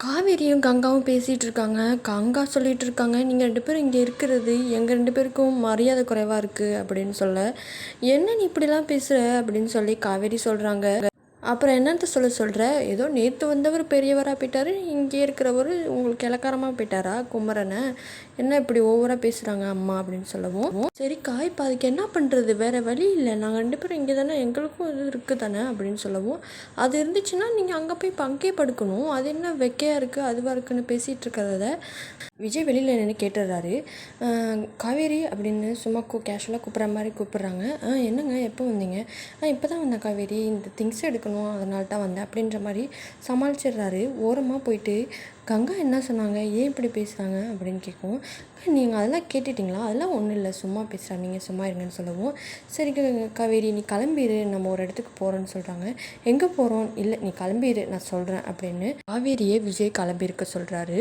காவேரியும் கங்காவும் பேசிகிட்டு இருக்காங்க கங்கா சொல்லிகிட்டு இருக்காங்க நீங்கள் ரெண்டு பேரும் இங்கே இருக்கிறது எங்கள் ரெண்டு பேருக்கும் மரியாதை குறைவாக இருக்குது அப்படின்னு சொல்ல. என்ன நீ இப்படிலாம் பேசுகிற அப்படின்னு சொல்லி காவேரி சொல்கிறாங்க அப்புறம் என்னத்த சொல்ல சொல்கிற ஏதோ நேற்று வந்தவர் பெரியவராக போயிட்டார் இங்கே இருக்கிறவர் உங்களுக்கு இலக்காரமாக போயிட்டாரா குமரனை? என்ன இப்படி ஓவராக பேசுகிறாங்க அம்மா அப்படின்னு சொல்லவும். சரிக்கா இப்போ அதுக்கு என்ன பண்ணுறது வேறு வழி இல்லை. நாங்கள் ரெண்டு பேரும் இங்கே தானே எங்களுக்கும் இது இருக்குது தானே அப்படின்னு சொல்லவும். அது இருந்துச்சுன்னா நீங்கள் அங்கே போய் இப்போ அங்கேயே படுக்கணும். அது என்ன வெக்கையாக இருக்குது அதுவாக இருக்குன்னு பேசிகிட்டு இருக்கிறத விஜய் வெளியில் நின்று கேட்டுடுறாரு காவேரி அப்படின்னு சும்மா கூ கேஷுவலாக கூப்பிட்ற மாதிரி கூப்பிட்றாங்க. ஆ என்னங்க எப்போ வந்தீங்க? ஆ இப்போ தான் வந்தேன் காவேரி. இந்த திங்ஸ் எடுக்கணும். அதனால தான் வந்தேன் அப்படின்ற மாதிரி சமாளிச்சிடுறாரு. ஓரமாக போயிட்டு கங்கா என்ன சொன்னாங்க? ஏன் இப்படி பேசுகிறாங்க அப்படின்னு கேட்கும் நீங்கள் அதெல்லாம் கேட்டுட்டிங்களா? அதெல்லாம் ஒன்றும் இல்லை சும்மா பேசுகிறா நீங்கள் சும்மா இருங்கன்னு சொல்லவும். சரி காவேரி நீ கிளம்பிடு நம்ம ஒரு இடத்துக்கு போகிறோன்னு சொல்கிறாங்க எங்கே போகிறோம் இல்லை நீ கிளம்பிடு நான் சொல்கிறேன் அப்படின்னு காவேரியை விஜய் கிளம்பியிருக்க சொல்கிறாரு